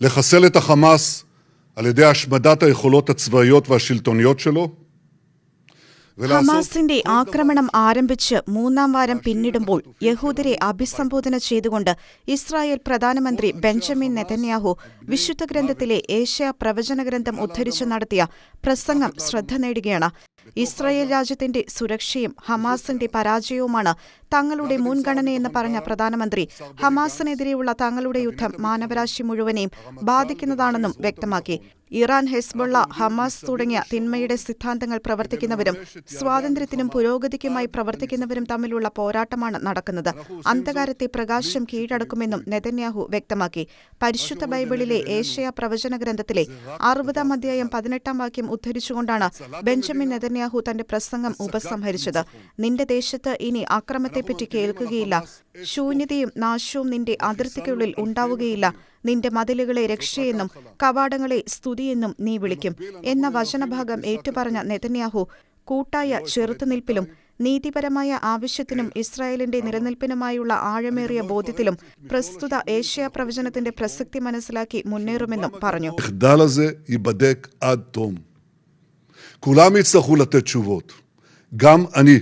לחסל את החמאס על ידי השמדת היכולות הצבאיות והשלטוניות שלו, ולעשות ഹമാസിന്റെ ആക്രമണം ആരംഭിച്ച് മൂന്നാം വാരം പിന്നിടുമ്പോൾ യഹൂദരെ അഭിസംബോധന ചെയ്തുകൊണ്ട് ഇസ്രായേൽ പ്രധാനമന്ത്രി ബെഞ്ചമിൻ നെതന്യാഹു വിശുദ്ധ ഗ്രന്ഥത്തിലെ ഏഷ്യ പ്രവചന ഗ്രന്ഥം ഉദ്ധരിച്ചു നടത്തിയ പ്രസംഗം ശ്രദ്ധ നേടുകയാണ് ഇസ്രായേൽ രാജ്യത്തിന്റെ സുരക്ഷയും ഹമാസിന്റെ പരാജയവുമാണ് തങ്ങളുടെ മുൻഗണനയെന്ന് പറഞ്ഞ പ്രധാനമന്ത്രി ഹമാസിനെതിരെയുള്ള തങ്ങളുടെ യുദ്ധം മാനവരാശി മുഴുവനെയും ബാധിക്കുന്നതാണെന്നും വ്യക്തമാക്കി. ഇറാൻ ഹെസ്ബുള്ള ഹമാസ് തുടങ്ങിയ തിന്മയുടെ സിദ്ധാന്തങ്ങൾ പ്രവർത്തിക്കുന്നവരും സ്വാതന്ത്ര്യത്തിനും പുരോഗതിക്കുമായി പ്രവർത്തിക്കുന്നവരും തമ്മിലുള്ള പോരാട്ടമാണ് നടക്കുന്നത്. അന്ധകാരത്തെ പ്രകാശം കീഴടക്കുമെന്നും നെതന്യാഹു വ്യക്തമാക്കി. പരിശുദ്ധ ബൈബിളിലെ ഏഷ്യ പ്രവചന ഗ്രന്ഥത്തിലെ അറുപതാം അധ്യായം പതിനെട്ടാം വാക്യം ഉദ്ധരിച്ചുകൊണ്ടാണ് ബെഞ്ചമിൻ നെതന്യാഹു തന്റെ പ്രസംഗം ഉപസംഹരിച്ചത്. നിന്റെ ദേശത്ത് ഇനി അക്രമത്തെപ്പറ്റി കേൾക്കുകയില്ല ശൂന്യതയും നാശവും നിന്റെ അതിർത്തിക്കുള്ളിൽ ഉണ്ടാവുകയില്ല നിന്റെ മതിലുകളെ രക്ഷയെന്നും കവാടങ്ങളെ സ്തുതിയെന്നും നീ വിളിക്കും എന്ന വചനഭാഗം ഏറ്റുപറഞ്ഞ നെതന്യാഹു കൂട്ടായ ചെറുത്തുനിൽപ്പിലും നീതിപരമായ ആവശ്യത്തിനും ഇസ്രായേലിന്റെ നിലനിൽപ്പിനുമായുള്ള ആഴമേറിയ ബോധ്യത്തിലും പ്രസ്തുത ഏഷ്യ പ്രവചനത്തിന്റെ പ്രസക്തി മനസ്സിലാക്കി മുന്നേറുമെന്നും പറഞ്ഞു המחדל הזה ייבדק עד תום. כולם יצטרכו לתת תשובות, גם אני.